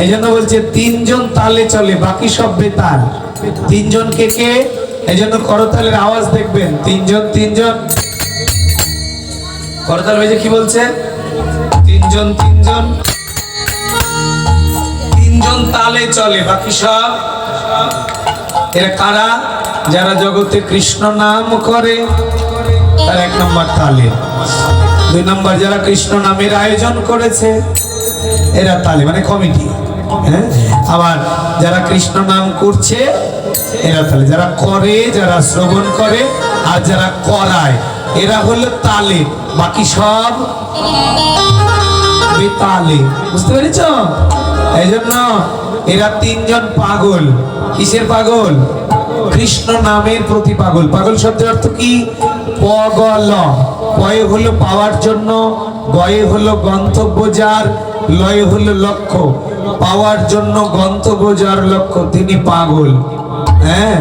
এই জন্য বলছে, তিনজন তালে চলে, বাকি সব বেতাল। তিনজন কে? কে এই জন্য করতালের আওয়াজ দেখবেন। তিনজন তিনজন। করতাল বেজে কি বলছে? তিনজন তিনজন। তিনজন তালে চলে, বাকি সব। এরা কারা? যারা জগতে কৃষ্ণ নাম করে, তার এক নম্বর তালে। দুই নম্বর, যারা কৃষ্ণ নামের আয়োজন করেছে, এরা তালে মানে কমিটি। হ্যাঁ? আবার যারা কৃষ্ণ নাম করছে, এরা তালে যারা করে, যারা শ্রবণ করে আর যারা করায়, এরা হলো তালে। বাকি সব বেতালে বুঝতে পেরেছ? এই জন্য এরা তিনজন পাগল। কিসের পাগল? কৃষ্ণ নামের প্রতি পাগল। পাগল শব্দের অর্থ কি? পগল। পয়ে হলো পাওয়ার জন্য, গয়ে হলো গন্তব্য যার, লয়ে হলো লক্ষ্য। পাওয়ার জন্য গন্তব্য যার লক্ষ্য, তিনি পাগল। হ্যাঁ?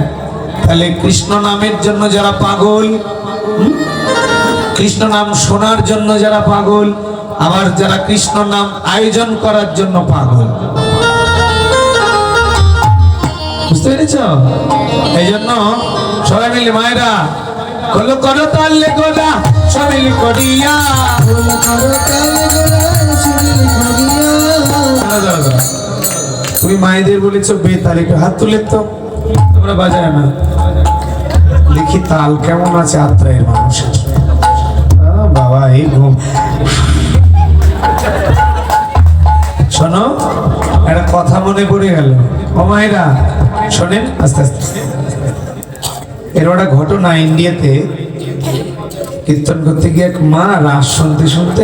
তাহলে কৃষ্ণ নামের জন্য যারা পাগল? কৃষ্ণ নাম শোনার জন্য যারা পাগল, আবার যারা কৃষ্ণ নাম আয়োজন করার জন্য পাগল। বুঝতে পেরেছ? এই জন্য সবাই মিলে মায়েরা কলো করো তাহলে গোলা সবাই করিয়া তুমি মায়েদের বলেছ বেতাল একটু হাত তুলে তো। তোমরা বাজায় না। দেখি তাল কেমন আছে আত্রায়ের মানুষের। বাবা, এই ঘুম। শোনো, একটা কথা মনে পড়ে গেল। ও মায়েরা, শোনেন, আস্তে আস্তে। এর একটা ঘটনা ইন্ডিয়াতে কীর্তন করতে গিয়ে এক মা রাস শুনতে শুনতে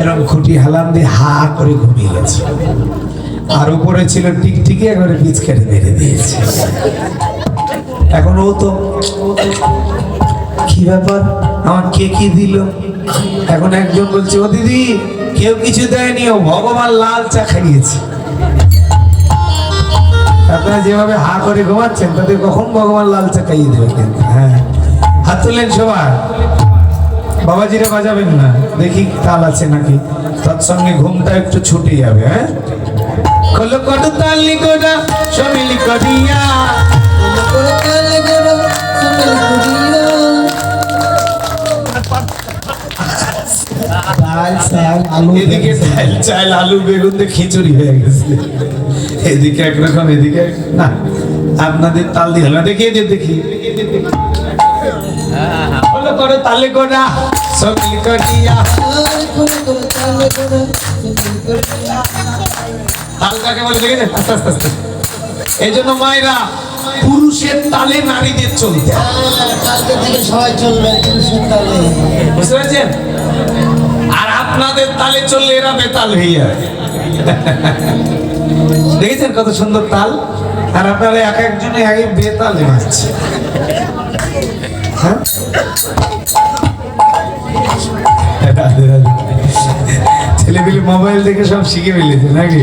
এরকম খুঁটি হালাম দিয়ে হা করে ঘুমিয়ে গেছে। আর উপরে ছিল টিকটিকি একবারে পিচ কেটে মেরে দিয়েছে। এখন ও তো, কি ব্যাপার? আমার কে কি দিল? এখন একজন বলছে, ও দিদি, কেউ কিছু দেয়নি, ও ভগবান লাল চা খাইয়েছে। আপনারা যেভাবে হা করে ঘুমাচ্ছেন তাদের কখন ভগবান লাল চা খাইয়ে দেবে কিন্তু? হ্যাঁ। হাত তুললেন সবার বাবাজিরা বাজাবেন না, দেখি তাল আছে নাকি। তৎসঙ্গে ঘুমটা একটু ছুটে যাবে হ্যাঁ? খোলো কত তাল লিকোটা সমিলি করিয়া। এদিকে চাল আলু বেগুন দিয়ে খিচুড়ি হয়ে গেছে। এদিকে একরকম এদিকে না আপনাদের তাল দিয়ে হলো দেখিয়ে দিয়ে দেখি বলো করো তালে লিকটিয়া দেখেছেন আর আপনাদের তালে চললে এরা বেতাল হয়ে দেখেছেন কত সুন্দর তাল? আর আপনারা এক একজনে আগে বেতালে মারছে হ্যাঁ? ছেলেপিলে মোবাইল দেখে সব শিখে ফেলেছে নাকি?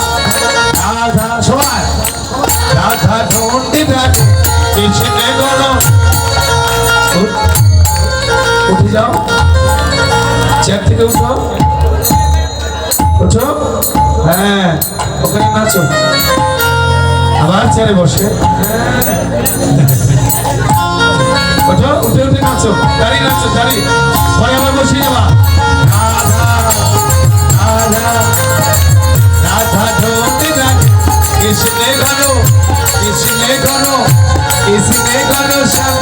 চেয়ার থেকে উঠো ওঠো হ্যাঁ ওখানে নাচো। আবার চেয়ারে বসে। ওঠো উঠে উঠে নাচো। দাঁড়িয়ে নাচো দাঁড়িয়ে পরে আবার বসে যাবা রাধা, রাধে কৃষ্ণে ঘন কৃষ্ণে ঘন কৃষ্ণে ঘন সামনে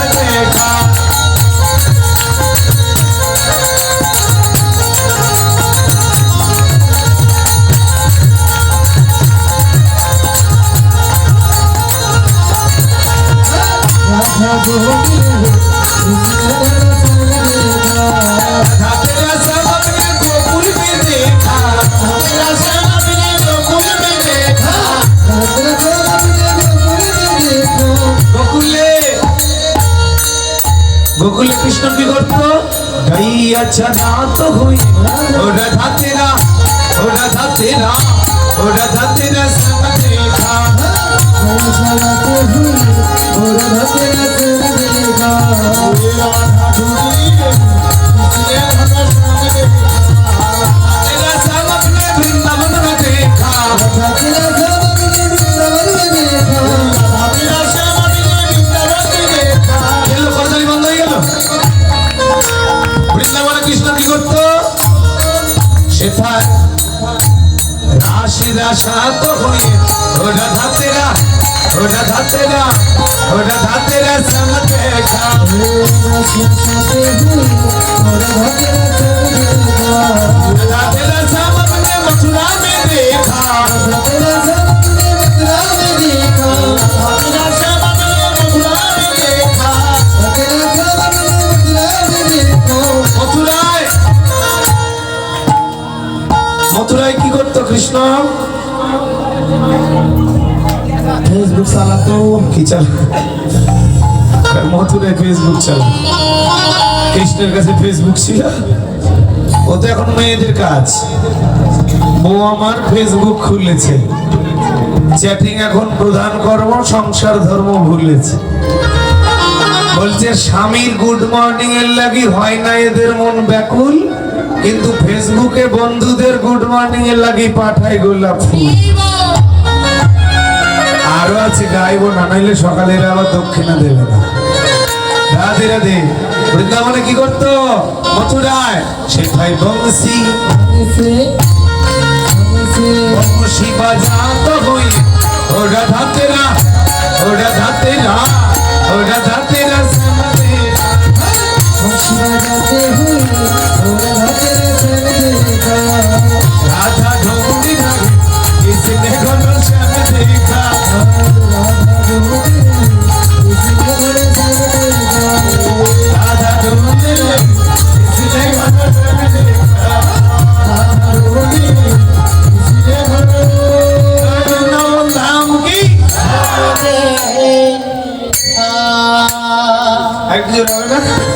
গোকুলে কৃষ্ণ কি করতো গাইয়া ছাড়া তো হই ও রাধা তেরা ও রাধা তেরা ও রাধা তেরা সব দেখা রাশি রাশাত হয়ে ওরা ধাতেরা ওরা ধাতেরা ওরা ধাতেরা সব দেখা ধাতেরা সব ফেসবুক চালাতো কি চাল? মথুরায় ফেসবুক চাল। কৃষ্ণের কাছে ফেসবুক ছিল। ও তো এখন মেয়েদের কাজ। আমার ফেসবুক খুলেছে। চ্যাটিং এখন প্রধান কর্ম, সংসার ধর্ম ভুলেছে। বলছে, স্বামীর গুড মর্নিং এর লাগি হয় না এদের মন ব্যাকুল, কিন্তু ফেসবুকে বন্ধুদের গুড মর্নিং এর লাগি পাঠায় গোলাপ ফুল। আরও আছে গাইবো না নাইলে সকালে আবার দক্ষিণা দেবে না। রাধে রাধে। বৃন্দাবনে কি করতো? মথুরায়। সেথায় বংশী। বংশী। বাজাত 감사합니다.